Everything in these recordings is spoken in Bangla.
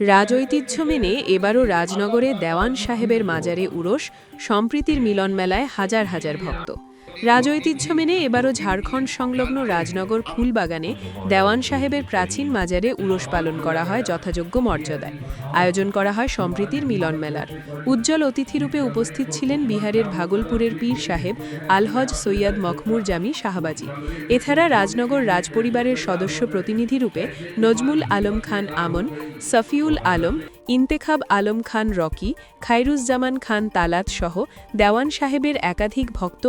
রাজ ঐতিহ্য মেনে এবারও রাজনগরে দেওয়ান সাহেবের মাজারে উরস, সম্প্রীতির মিলন মেলায় হাজার হাজার ভক্ত। রাজ ঐতিহ্য মেনে এবারও ঝাড়খণ্ড সংলগ্ন রাজনগর ফুলবাগানে দেওয়ান সাহেবের প্রাচীন মাজারে উরস পালন করা হয় যথাযোগ্য মর্যাদায়। আয়োজন করা হয় সম্প্রীতির মিলন মেলার। উজ্জ্বল অতিথিরূপে উপস্থিত ছিলেন বিহারের ভাগলপুরের পীর সাহেব আলহজ সৈয়দ মখমুর জামি শাহবাজি। এছাড়া রাজনগর রাজপরিবারের সদস্য প্রতিনিধিরূপে নজমুল আলম খান আমন, সফিউল আলম, ইন্তেখাব আলম খান রকি খাইরুজ্জামান খান তালাত সহ দেওয়ান সাহেবের একাধিক ভক্ত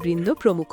অনুরাগীবৃন্দ প্রমুখ।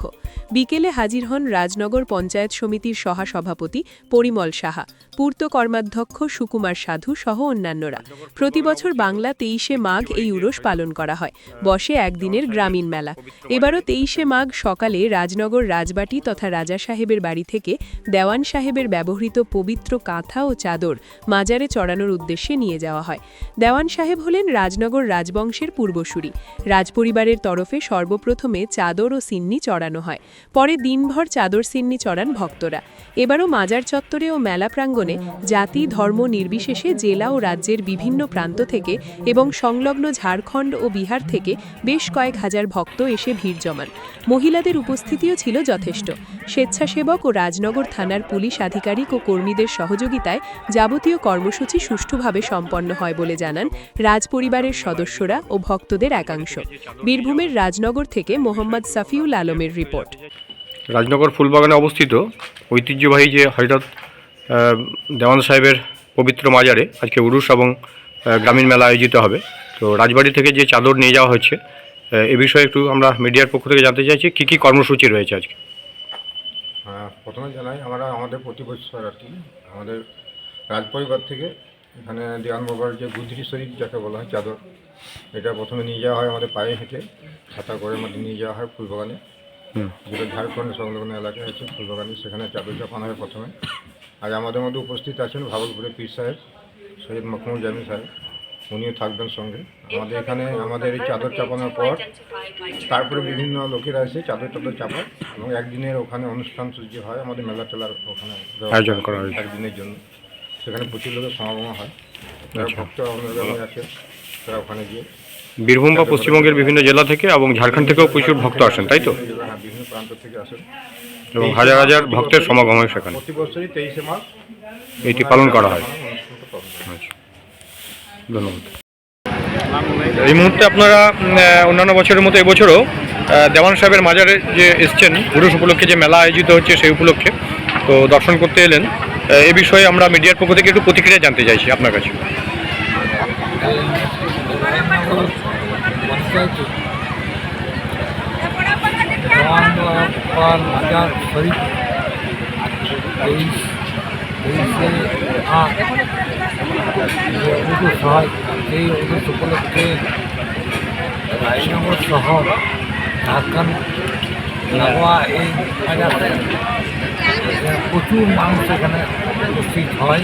বিকেলে হাজির হন রাজনগর পঞ্চায়েত সমিতির সহসভাপতি পরিমল সাহা, পূর্ত কর্মাধ্যক্ষ সুকুমার সাধু সহ অন্যান্যরা। প্রতিবছর বাংলা তেইশে মাঘ এই উরস পালন করা হয়। বসে একদিনের গ্রামীণ মেলা। এবারও তেইশে মাঘ সকালে রাজনগর রাজবাটি তথা রাজা সাহেবের বাড়ি থেকে দেওয়ান সাহেবের ব্যবহৃত পবিত্র কাঁথা ও চাদর মাজারে চড়ানোর উদ্দেশ্যে নিয়ে যাওয়া হয়। দেওয়ান সাহেব হলেন রাজনগর রাজবংশের পূর্বসূরি। রাজপরিবারের তরফে সর্বপ্রথমে চাদর সিন্নি চড়ানো হয়। পরে দিনভর চাদর সিন্নি চড়ান ভক্তরা। এবারও মাজার চত্বরে ও মেলা প্রাঙ্গণে জাতি, ধর্ম নির্বিশেষে জেলা ও রাজ্যের বিভিন্ন প্রান্ত থেকে এবং সংলগ্ন ঝাড়খণ্ড ও বিহার থেকে বেশ কয়েক হাজার ভক্ত এসে ভিড় জমান। মহিলাদের উপস্থিতিও ছিল যথেষ্ট। স্বেচ্ছাসেবক ও রাজনগর থানার পুলিশ আধিকারিক ও কর্মীদের সহযোগিতায় যাবতীয় কর্মসূচি সুষ্ঠুভাবে সম্পন্ন হয় বলে জানান রাজপরিবারের সদস্যরা ও ভক্তদের একাংশ। বীরভূমের রাজনগর থেকে মোহাম্মদ সাফিউল আলমের রিপোর্ট। রাজনগর ফুলবাগানে অবস্থিত ঐতিহ্যবাহী যে হজরত দেওয়ান সাহেবের পবিত্র মাজারে আজকে উরুস এবং গ্রামীণ মেলা আয়োজিত হবে। তো রাজবাড়ি থেকে যে চাদর নিয়ে যাওয়া হচ্ছে এ বিষয়ে একটু আমরা মিডিয়ার পক্ষ থেকে জানতে চাইছি কী কী কর্মসূচি রয়েছে আজকে? হ্যাঁ, প্রথমে জানাই আমরা আমাদের প্রতি বছর আর কি আমাদের রাজপরিবার থেকে এখানে দেওয়ান বাবার যে গুদ্রি শরীফ যাকে বলা হয় চাদর এটা প্রথমে নিয়ে যাওয়া হয় আমাদের পায়ে হেঁটে ছাতা করে মধ্যে নিয়ে যাওয়া হয় ফুলবাগানে। যেটা ঝাড়খণ্ড সংলগ্ন এলাকায় আছে ফুলবাগানে সেখানে চাদর চাপানো হয় প্রথমে। আজ আমাদের মধ্যে উপস্থিত আছেন ভাগলপুরের পীর সাহেব সৈয়দ মখমুল জামি সাহেব। উনিও থাকবেন সঙ্গে। আমাদের এখানে আমাদের এই চাদর চাপানোর পর তারপরে বিভিন্ন লোকেরা এসে চাদর চাদর চাপায় এবং একদিনের ওখানে অনুষ্ঠান সূর্য হয় আমাদের মেলা টেলার ওখানে আয়োজন করা হয়। একদিনের জন্য। সেখানে প্রচুর লোকের সমাগম হয়। আচ্ছা। ভক্ত আমাদের আছে তারা ওখানে গিয়ে বীরভূম বা পশ্চিমবঙ্গের বিভিন্ন জেলা থেকে এবং ঝাড়খণ্ড থেকেও প্রচুর ভক্ত আসেন তাই তো? হ্যাঁ, বিভিন্ন প্রান্ত থেকে আসেন। এবং হাজার হাজার ভক্তের সমাগম হয় সেখানে। প্রতি বছরই তেইশে মাস এটি পালন করা হয়। আচ্ছা। ধন্যবাদ। এই মুহূর্তে আপনারা অন্যান্য বছরের মতো এবছরও দেওয়ান সাহেবের মাজারে যে এসছেন পুরুষ উপলক্ষে যে মেলা আয়োজিত হচ্ছে সেই উপলক্ষে তো দর্শন করতে এলেন। এ বিষয়ে আমরা মিডিয়ার পক্ষ থেকে একটু প্রতিক্রিয়া জানতে চাইছি আপনার কাছে। হাজার শরীফ তেইশ তেইশে আট যে উরুস হয় সেই উরুস উপলক্ষে রায়নগর শহর ঝাড়খণ্ড লাগোয়া এই বাজারে প্রচুর মানুষ এখানে উপস্থিত হয়।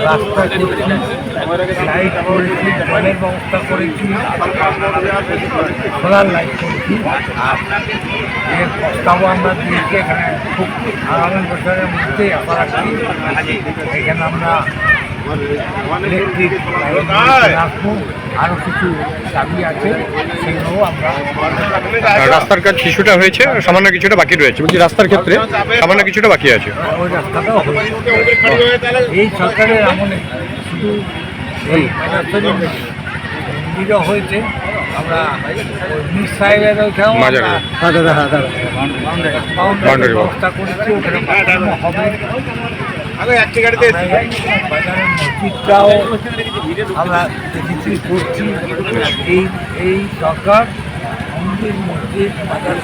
রাস্তা করেছি লাইট করেছি জলের ব্যবস্থা করেছি সোলার লাইট করেছি এর প্রস্তাবও আমরা দিয়েছি এখানে খুব আগামী বছরের মধ্যেই আশা এখানে আমরা ইলেকট্রিক আরও কিছু দাবি আছে সেগুলোও আমরা রাস্তার কাজ কিছুটা হয়েছে সামান্য কিছুটা বাকি রয়েছে। বলছি রাস্তার ক্ষেত্রে সামান্য কিছুটা বাকি আছে। ওই রাস্তাটাও এই সরকারের আমলে শুধু এই রাস্তাটি হয়েছে। আমরা ওই সাহেবের ওইখানেও বাউন্ডারি ব্যবস্থা করেছি ওখানে হবে। বাজারের মসজিদটাও আমরা দেখেছি করছি এই এই সরকার মন্দির মসজিদ বাজার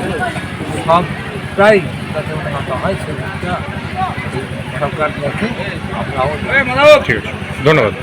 সব প্রায় যাতে উন্নত হয় সেটা সরকার দেখে আমরাও ঠিক আছে। ধন্যবাদ।